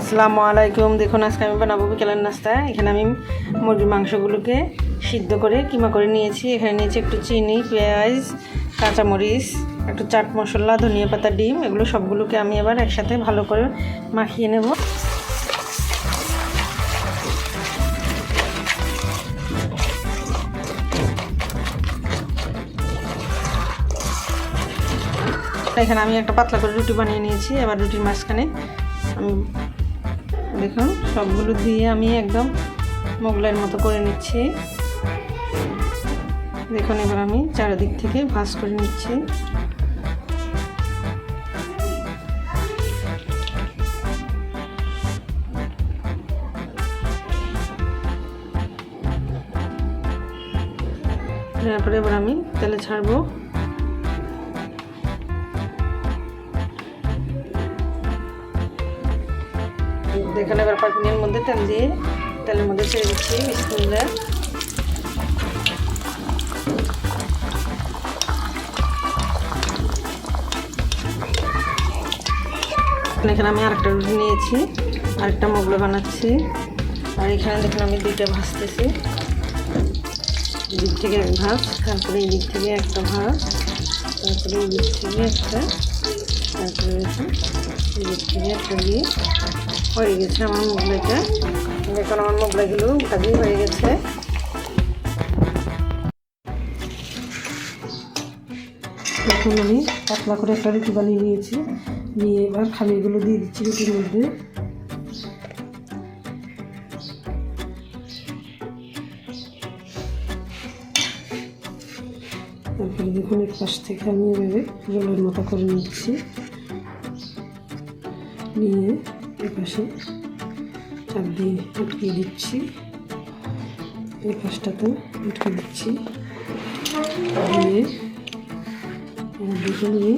আসসালামু আলাইকুম। দেখুন, আজকে আমি বানাবো বিকেলের নাস্তা। এখানে আমি মুরগির মাংসগুলোকে সিদ্ধ করে কিমা করে নিয়েছি। এখানে নিয়েছি একটু চিনি, পেঁয়াজ, কাঁচামরিচ, একটু চাট মশলা, ধনিয়া পাতা, ডিম। এগুলো সবগুলোকে আমি এবার একসাথে ভালো করে মাখিয়ে নেব। এখানে আমি একটা পাতলা করে রুটি বানিয়ে নিয়েছি। এবার রুটির মাঝখানে আমি দেখুন, সবগুলো দিয়ে আমি একদম মোগলাইয়ের মতো করে নিচ্ছি। দেখুন, এবার আমি চারিদিক থেকে ভাজ করে নিচ্ছি। তারপরে এবার আমি তেলে ছাড়বো। এখানে এবার পাকনির মধ্যে তেল দিয়ে তেলের মধ্যে ছেড়ে দিচ্ছি বিসমিল্লা এখানে আমি আরেকটা রুটি নিয়েছি, আরেকটা মোগলো বানাচ্ছি। আর এখানে দেখুন আমি দুইটা ভাজতেছি। দিক থেকে এক ভাজ, তারপরে এই দিক থেকে একটা ভাজ, তারপরে এই দিক থেকে একটা, তারপরে এই দিক থেকে একটা দিয়ে হয়ে গেছে আমার মোগলাইটা। এখন আমার মোগলাইগুলো ভাজি হয়ে গেছে। এখন আমি পাতলা করে একটা রুটি বানিয়ে নিয়েছি। নিয়ে এবার খামিরগুলো দিয়ে দিচ্ছি রুটির মধ্যে। তারপরে দেখুন এক পাশ থেকে আমি এভাবে রোলের মতো করে নিচ্ছি। নিয়ে এই পাশে চাপ দিয়ে আটকে দিচ্ছি। এই পাশটাতে আটকে দিচ্ছি। দিয়ে দুটো নিয়ে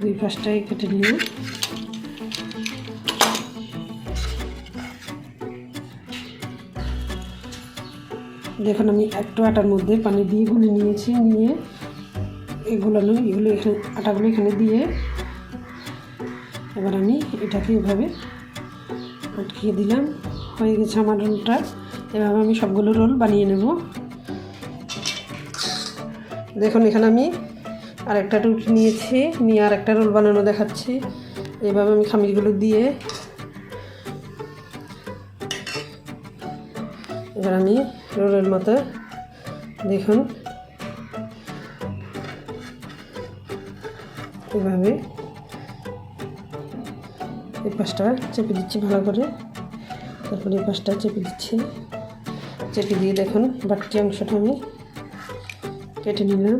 দুই পাশটাই কেটে নিয়ে দেখুন আমি একটু আটার মধ্যে পানি দিয়ে গুলে নিয়েছি, নিয়ে এগুলো এগুলো এখানে, আটাগুলো এখানে দিয়ে এবার আমি এটাকে এভাবে আটকিয়ে দিলাম। হয়ে গেছে আমার রোলটা। এভাবে আমি সবগুলো রোল বানিয়ে নেব। দেখুন, এখানে আমি আরেকটা রুটি নিয়েছি, নিয়ে আর একটা রোল বানানো দেখাচ্ছি। এভাবে আমি খামিরগুলো দিয়ে এবার আমি রোলের মতো, দেখুন এভাবে এই পাশটা চেপে দিচ্ছি ভালো করে। তারপরে এই পাশটা চেপে দিচ্ছি। চেপে দিয়ে দেখুন বাকি অংশটা আমি কেটে নিলাম।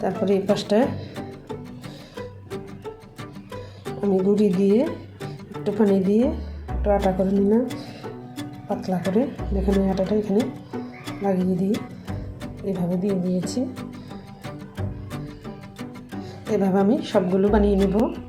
তারপরে এই পাশটা আমি গুঁড়ি দিয়ে একটু পানি দিয়ে একটু আটা করে নিলাম, পাতলা করে। দেখুন আটাটা এখানে লাগিয়ে দিই। এভাবে দিয়ে দিয়েছি। এভাবে আমি সবগুলো বানিয়ে নেব।